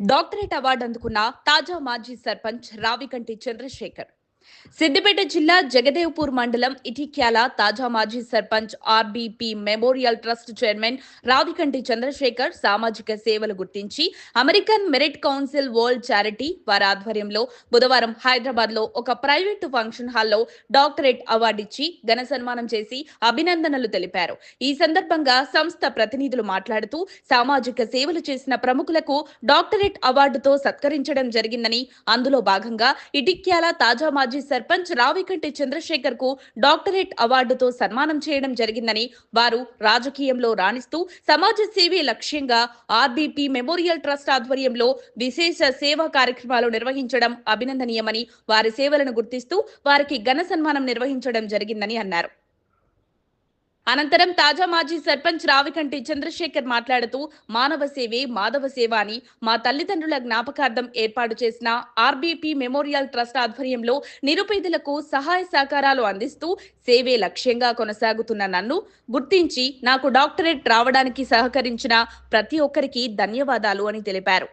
Doctorate award అందుకున్న తాజా మాజీ సర్పంచ్ రావికంటి చంద్రశేఖర్. సిద్దిపేట జిల్లా జగదేవ్పూర్ మండలం ఇటిక్యాల తాజా మాజీ sarpanch RBP memorial trust chairman Ravikanti Chandrasekhar సామాజిక సేవలు గుర్తించి American merit council world charity వారి ఆధ్వర్యంలో బుధవారం హైదరాబాద్లో ఒక ప్రైవేటు ఫంక్షన్ హాల్లో డాక్టరేట్ అవార్డిచ్చి ఘన సన్మానం చేసి అభినందనలు తెలిపారు. ఈ సందర్భంగా సంస్థ ప్రతినిధులు మాట్లాడుతూ సామాజిక సేవలు చేసిన ప్రముఖులకు డాక్టరేట్ అవార్డుతో సత్కరించడం జరిగిందని అందులో భాగంగా ఇటిక్యాల తాజా మాజీ మాజీ సర్పంచ్ రావికంటి చంద్రశేఖర్కు డాక్టరేట్ అవార్డుతో సన్మానం చేయడం జరిగిందని వారు రాజకీయంలో రాణిస్తూ సమాజ సేవే లక్ష్యంగా ఆర్బీపీ మెమోరియల్ ట్రస్ట్ ఆధ్వర్యంలో విశేష సేవా కార్యక్రమాలు నిర్వహించడం అభినందనీయమని వారి సేవలను గుర్తిస్తూ వారికి ఘన సన్మానం నిర్వహించడం జరిగిందని అన్నారు. అనంతరం తాజా మాజీ సర్పంచ్ రావికంటి చంద్రశేఖర్ మాట్లాడుతూ మానవ సేవే మాధవ సేవ అని మా తల్లిదండ్రుల జ్ఞాపకార్థం ఏర్పాటు చేసిన ఆర్బీపీ మెమోరియల్ ట్రస్ట్ ఆధ్వర్యంలో నిరుపేదలకు సహాయ సహకారాలు అందిస్తూ సేవే లక్ష్యంగా కొనసాగుతున్న నన్ను గుర్తించి నాకు డాక్టరేట్ రావడానికి సహకరించిన ప్రతి ఒక్కరికి ధన్యవాదాలు అని తెలిపారు.